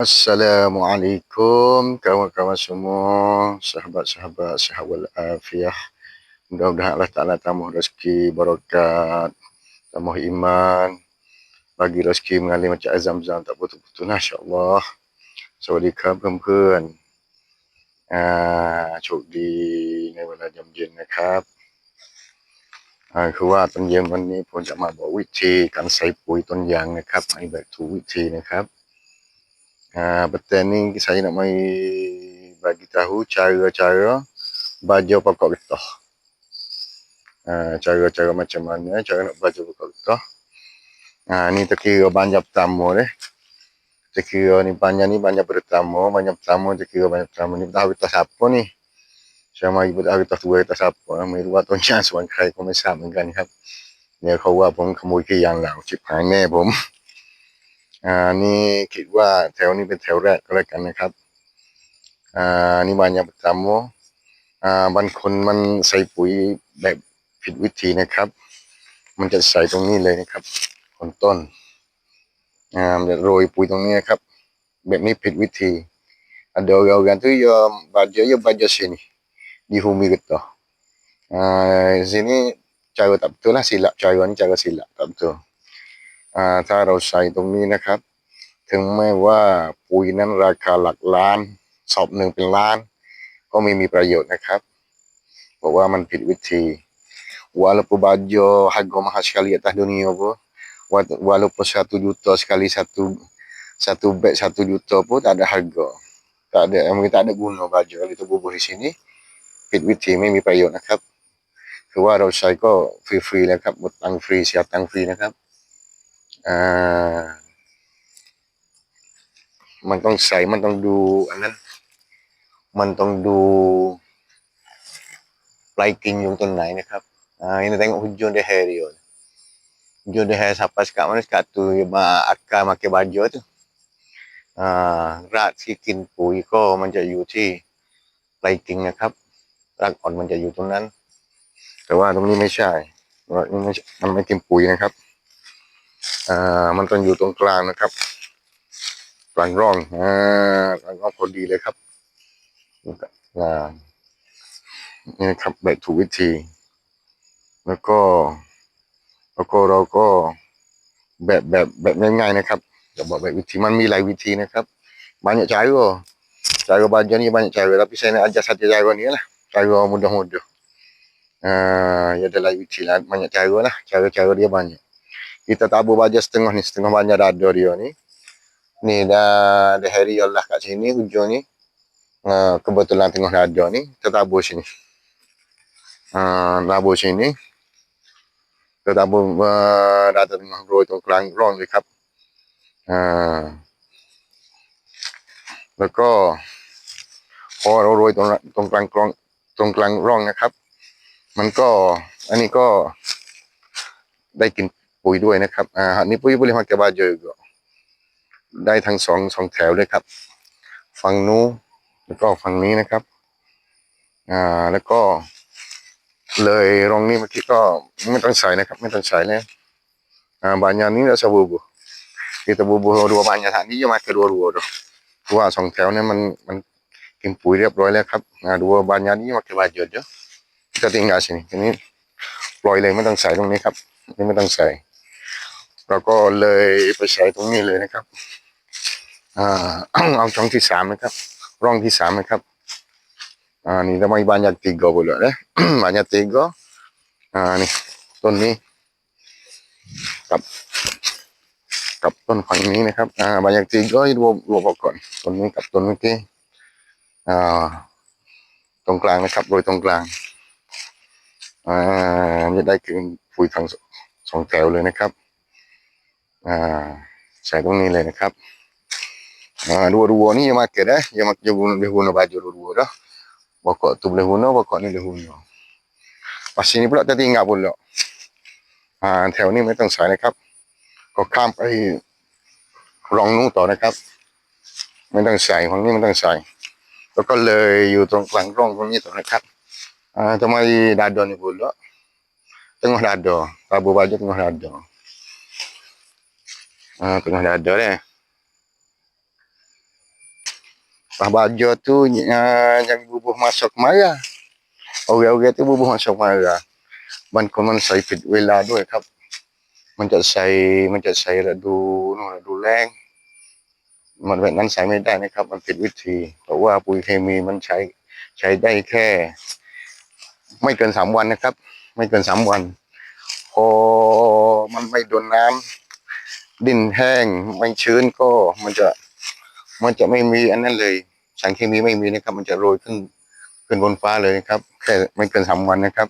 Assalamualaikum kawan-kawan semua, sahabat-sahabat sihat walafiat. Mudah-mudahan Allah Ta'ala tambah rezeki, barakat, tambah iman, bagi rezeki mengalir macam azam-zam tak putus-putus. Masya Allah. สวัสดีครับเพื่อนๆอ่าโชคดีในเวลายามเย็นนะครับอ่าคือว่าตอนเย็นวันนี้ผมจะมาบอกวิธีการใส่ปุ๋ยต้นยางนะครับให้แบบถูกวิธีนะครับ Ha, petang ni saya nak mai bagi tahu cara-cara belajar pokok getah. Ha, cara-cara macam mana cara nak belajar pokok getah. Ha, ni terkira banyak pertama deh. Terkira ni banyak ni banyak pertama, banyak pertama terkira banyak pertama ni tahu kita siapa ni. Saya mai tahu kita tua kita siapa. Mai dua tahun yang suan kai ก็ไม่ทราบเหมือนกันครับเนี่ยเขาว่าผมขโมยขี้ยางเหล่าชิบหายแน่ผม อ่านี่คิดว่าแถวนี้เป็นแถวแรกก็แล้วกันนะครับอ่านี่บานยาประจำโมอ่าบางคนมันใส่ปุ๋ยแบบผิดวิธีนะครับ มันจะใส่ตรงนี้เลยนะครับคนต้นอ่ามันจะโรยปุ๋ยตรงนี้นะครับ แบบนี้ผิดวิธี ada orang-orang tu ya baca ya baca sini di Humi Getah. Ah sini cara tak betul lah silap cara ni cara silap tak betul. อ่าถ้าเราใส่ตรงนี้นะครับ ถึงแม้ว่าปุ๋ยนั้นราคาหลักล้านสอบหนึ่งเป็นล้าน ก็ไม่มีประโยชน์นะครับเพราะว่ามันผิดวิธี walaupun baju harga mahal sekali atas dunia pun walaupun satu juta sekali satu satu beg satu juta pun tak ada harga tak ada mungkin tak ada guna baju kalau itu bubuh di sini ผิดวิธีไม่มีประโยชน์นะครับ คือว่าเราใช้ก็ฟรีๆแล้วครับหมดตังค์ฟรีเสียตังค์ฟรีนะครับ อ่า มันต้องใส่มันต้องดู อันนั้น มันต้องดูปลายกิ่งอยู่ตรงไหนนะครับอ่า ini tengok hujung leher dia. Hujung leher sampai sekat mana sekat tu ma akar makan baju tu. อ่ารากที่กินปุ๋ยก็มันจะอยู่ที่ปลายกิ่งนะครับ รากอ่อนมันจะอยู่ตรงนั้น แต่ว่าตรงนี้ไม่ใช่ว่านี่ไม่ใช่มันไม่กินปุ๋ยนะครับ อ่า มันต้องอยู่ตรงกลางนะครับกลางร่องอ่ากลางร่องพอดีเลยครับอ่านี่นะครับแบบถูกวิธี แล้วก็ แล้วก็เราก็แบบแบบแบบง่ายๆนะครับจะบอกแบบวิธีมันมีหลายวิธีนะครับ banyak cara cara belajar ni banyak cara tapi saya nak ajar satu cara ni lah cara mudah-mudah uh, ya ada lain vici lah banyak cara lah cara-cara dia banyak kita tabur baja setengah ni setengah banyak dada dia ni ni dah dah hari Allah kat sini hujung ni uh, kebetulan tengah dada ni kita tabur sini uh, tabur sini kita tabur uh, dada tengah roy tu kelang rong เลยครับอ่าแล้วก็พอเราโรยตรงตรงกลางกลองตรงกลางร่องนะครับ มันก็ อันนี้ก็ได้กิน ปุ๋ยด้วยนะครับอ่าอันนี้ปุ๋ยบริหารแกบาเยอะก็ได้ทั้งสองสองแถวเลยครับ ฝั่งนู้นแล้วก็ฝั่งนี้นะครับ อ่าแล้วก็เลยรองนี้เมื่อกี้ก็ไม่ต้องใส่นะครับ ไม่ต้องใส่เลยอ่าบานยานี้เราจะบูบู kita bubuh dua banyak saat ini cuma kedua-dua tuh dua สองแถวเนี่ยมันมันกินปุ๋ยเรียบร้อยแล้วครับอ่า dua banyak ini pakai baju aja kita tinggal sini ทีนี้ปล่อยเลยไม่ต้องใส่ตรงนี้ครับ นี่ไม่ต้องใส่ เราก็เลยไปใส่ตรงนี้เลยนะครับอ่าเอาช่องที่สามนะครับ ร่องที่สามนะครับอ่านี่ทำไม banyak tiga pula eh banyak tiga อ่านี่ต้นนี้กับกับต้นฝั่งนี้นะครับอ่าบางอย่างจริงก็รวมรวมอกก่อนต้นนี้กับต้นเมื่อกี้อ่าตรงกลางนะครับ โดยตรงกลางอ่าจะได้กินปุ๋ยทั้งสองแถวเลยนะครับ อ่าใส่ตรงนี้เลยนะครับอ่ารัวๆนี่ยังมาเกิดนะยังมาอย่บุนเลหุนบาจรัวๆเนาะบกตุบเลหุนบกนี่เลหุนปัาสินี่พวกเราจะตีงับบุญแอ่าแถวนี้ไม่ต้องใส่นะครับ ก็ข้ามไปลองนู้ต่อนะครับ ไม่ต้องใส่ของนี้ไม่ต้องใส่ แล้วก็เลยอยู่ตรงกลางร่องตรงนี้ต่อนะครับอ่ทำไมดาดดอนนี่บุญแต้ว tengah dada, tabu baju tengah dada. อ่าตรงดาดอเลย Lepas baja tu uh, yang bubuh masuk marah. Orang-orang tu bubuh masuk marah. มันคนมันใส่ผิดเวลาด้วยครับ มันจะใส่ มันจะใส่ระดูนู่นระดูแรง มันแบบนั้นใส่ไม่ได้นะครับ มันผิดวิธี เพราะว่าปุ๋ยเคมีมันใช้ใช้ได้แค่ ไม่เกินสามวันนะครับ ไม่เกินสามวัน พอมันไม่โดนน้ำ ดินแห้งไม่ชื้นก็มันจะมันจะไม่มีอันนั้นเลย สารเคมีไม่มีนะครับ มันจะโรยขึ้นขึ้นบนฟ้าเลยนะครับ แค่ไม่เกินสามวันนะครับ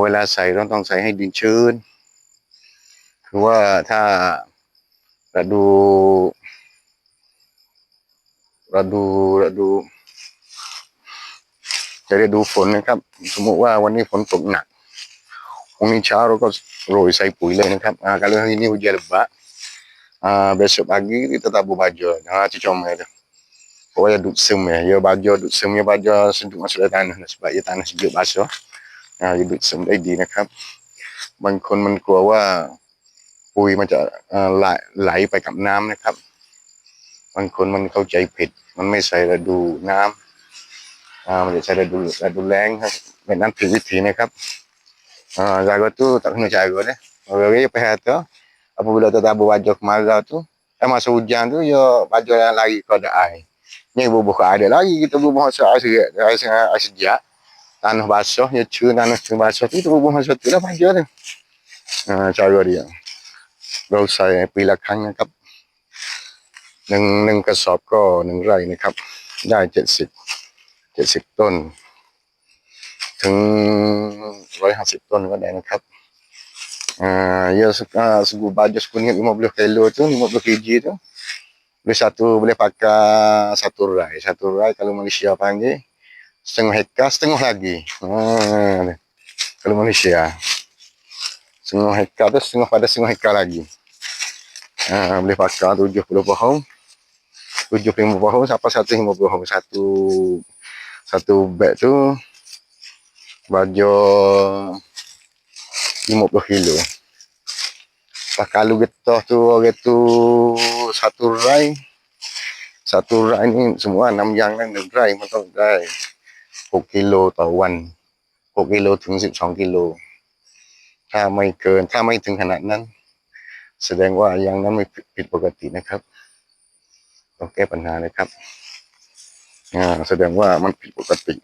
เวลาใส่ต้องต้องใส่ให้ดินชื้น คือว่าถ้าเราดูเราดูเราดู จะได้ดูฝนนะครับ สมมติว่าวันนี้ฝนตกหนัก พรุ่งนี้เช้าเราก็โรยใส่ปุ๋ยเลยนะครับอ่า kalau hari ini hujan lebat ah besok pagi kita tabur baja ha tu comel tu pokoknya duk sem ya ya baja duk sem ya baja seduk masuk dalam tanah sebab ya tanah sejuk basah ha ya duk sem ได้ดีนะครับ บางคนมันกลัวว่าปุ๋ยมันจะเอ่อไหลไหลไปกับน้ำนะครับ บางคนมันเข้าใจผิด มันไม่ใส่ระดูน้ำอ่ามันจะใช้ระดูระดูแรงครับแบบนั้นผิดวิธีนะครับ อ่า jaga tu tak kena cara deh orang payah tu apabila tu tabur baju kemarau tu eh masa hujan tu ya baju yang lari ke ada air ni bubuh ke air dia lari kita bubuh masuk air serak air, air, air sejak tanah basah ya cun tanah cun basah tu kita bubuh masuk tu lah baju tu ah, cara dia เราใส่ปีละครั้งนะครับหนึ่งหนึ่งกระสอบก็หนึ่งไร่นะครับ ได้เจ็ดสิบเจ็ดสิบต้น ถึงร้อยห้าสิบต้นก็ได้นะครับอ่าya suka segu baju sekuning 50 kilo tu 50 kg tu boleh satu boleh pakai satu rai satu rai kalau Malaysia panggil setengah hektar setengah lagi hmm. kalau Malaysia setengah hektar tu setengah pada setengah hektar lagi ha, boleh pakai 70 pohon 75 pohon sampai 150 pohon satu satu beg tu baju 50 kilo Lepas kalau getah tu orang tu satu rai satu rai ni semua enam yang kan หนึ่งไร่มันต้องได้หกกิโลต่อวันหกกิโลถึงสิบสองกิโล ถ้าไม่เกิน ถ้าไม่ถึงขนาดนั้น แสดงว่ายังนั้นไม่ผิดปกตินะครับ ต้องแก้ปัญหานะครับ อ่า แสดงว่ามันผิดปกติ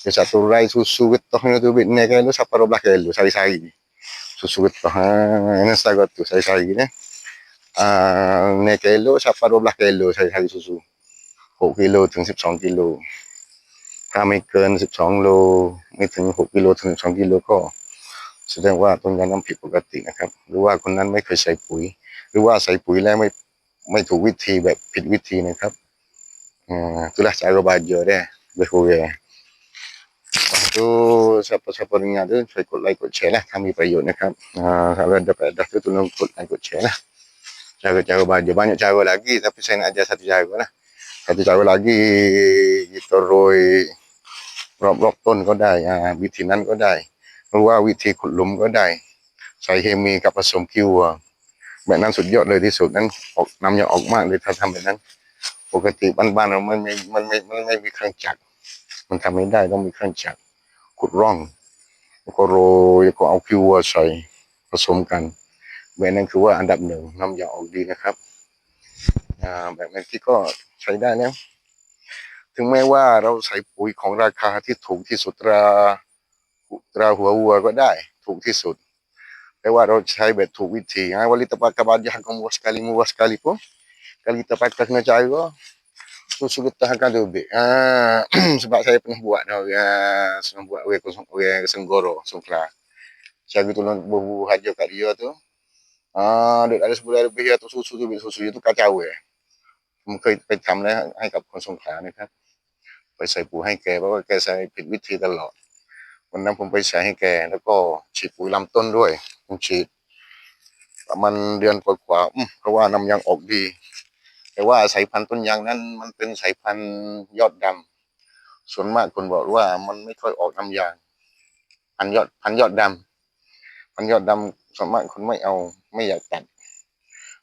Di satu rai susu getah ni tu bit ni kan lu sampai 12 kilo sehari-hari. Susu getah ha ini saya tu sehari-hari ni. Ah ni kilo sampai 12 kilo sehari-hari susu. 6กิโลถึง 12กิโล ถ้าไม่เกิน 12โลไม่ถึง 6กิโลถึง 12กิโลก็ แสดงว่าต้นยางน้ำผิดปกตินะครับ หรือว่าคนนั้นไม่เคยใส่ปุ๋ย หรือว่าใส่ปุ๋ยแล้วไม่ไม่ถูกวิธีแบบผิดวิธีนะครับอ่า itulah cara baja dia lebih kurang Lepas tu siapa-siapa dengar tu saya kod like kod share lah kami perayut นะครับอ่า kalau ada faedah tu tolong kod like kod share lah cara-cara baja banyak cara lagi tapi saya nak ajar satu cara lah satu cara lagi kita roi รอบต้นก็ได้อ่าวิธีนั้นก็ได้หรือว่าวิธีขุดหลุมก็ได้ ใส่เคมีกับผสมคิวแบบนั้นสุดยอดเลยที่สุดนั้นออกนำอย่างออกมากเลยถ้าทำแบบนั้น ปกติบ้านๆเรามันไม่มันไม่มันไม่มีเครื่องจักรมันทำไม่ได้ต้องมีเครื่องจักร ขุดร่องแล้วก็โรยแล้วก็เอาคิวอะใส่ผสมกันแบบนั้นคือว่าอันดับหนึ่งน้ำยาออกดีนะครับแบบนั้นที่ก็ใช้ได้แล้วถึงแม้ว่าเราใส่ปุ๋ยของราคาที่ถูกที่สุดตราตราหัววัวก็ได้ถูกที่สุด แต่ว่าเราใช้แบบถูกวิธีฮะวันนี้ตะปากกบาดยากังวสกาลิมูวสกาลิ pun kalau kita pakai kena cara susu getah akan tu ah sebab saya pernah buat dah orang pernah buat orang kosong orang Senggoro Songkla saya tolong bubu haja kat dia tu ah dek ada sebulan lebih atau susu tu susu itu kacau eh ผมเคยไปทำแล้วให้กับคนสงขลานะครับ ไปใส่ปุ๋ยให้แกเพราะว่าแกใส่ผิดวิธีตลอด วันนั้นผมไปใส่ให้แก แล้วก็ฉีดปุ๋ยลำต้นด้วยผมฉีดประมาณเดือนกว่าๆอืมเพราะว่าน้ำยางออกดี แต่ว่าสายพันธุ์ต้นยางนั้น มันเป็นสายพันธุ์ยอดดำส่วนมากคนบอกว่ามันไม่ค่อยออกน้ำยาง พันธุ์ยอดพันธุ์ยอดดำพันธุ์ยอดดำส่วนมากคนไม่เอาไม่อยากตัด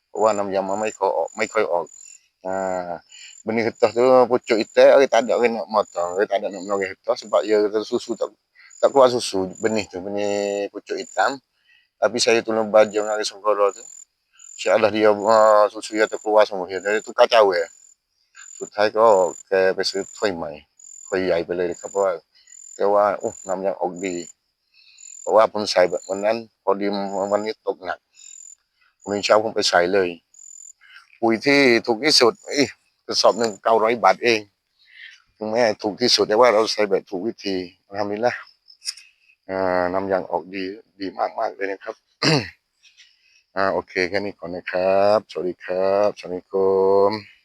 เพราะว่าน้ำยางมันไม่ค่อยออกไม่ค่อยออกอ่า benih getah tu pucuk itik hari tak ada kena motong hari tak ada nak menogih getah sebab ia kata susu tak tak keluar susu benih tu benih pucuk hitam tapi saya tolong bajang hari sengkara tu insyaAllah dia uh, susu dia terkeluar semua dia jadi tu kacau ya สุดท้ายก็แกไปซื้อถ้วยใหม่ถ้วยใหญ่ไปเลยครับเพราะว่าแกว่าโอ้น้ำยังออกดี เพราะว่าผมใส่แบบวันนั้น พอดีวันนี้ตกหนักวันนี้เช้าผมไปใส่เลยปุ๋ยที่ถูกที่สุดอ้ยกระสอบหนึ่งเก้าร้อยบาทเองถึงแม้ถูกที่สุดแต่ว่าเราใส่แบบถูกวิธีทำนี้ละน้ำยางออกดีดีมากมากๆเลยนะครับ อ่าโอเคแค่นี้ก่อนนะครับ สวัสดีครับสวัสดีคุม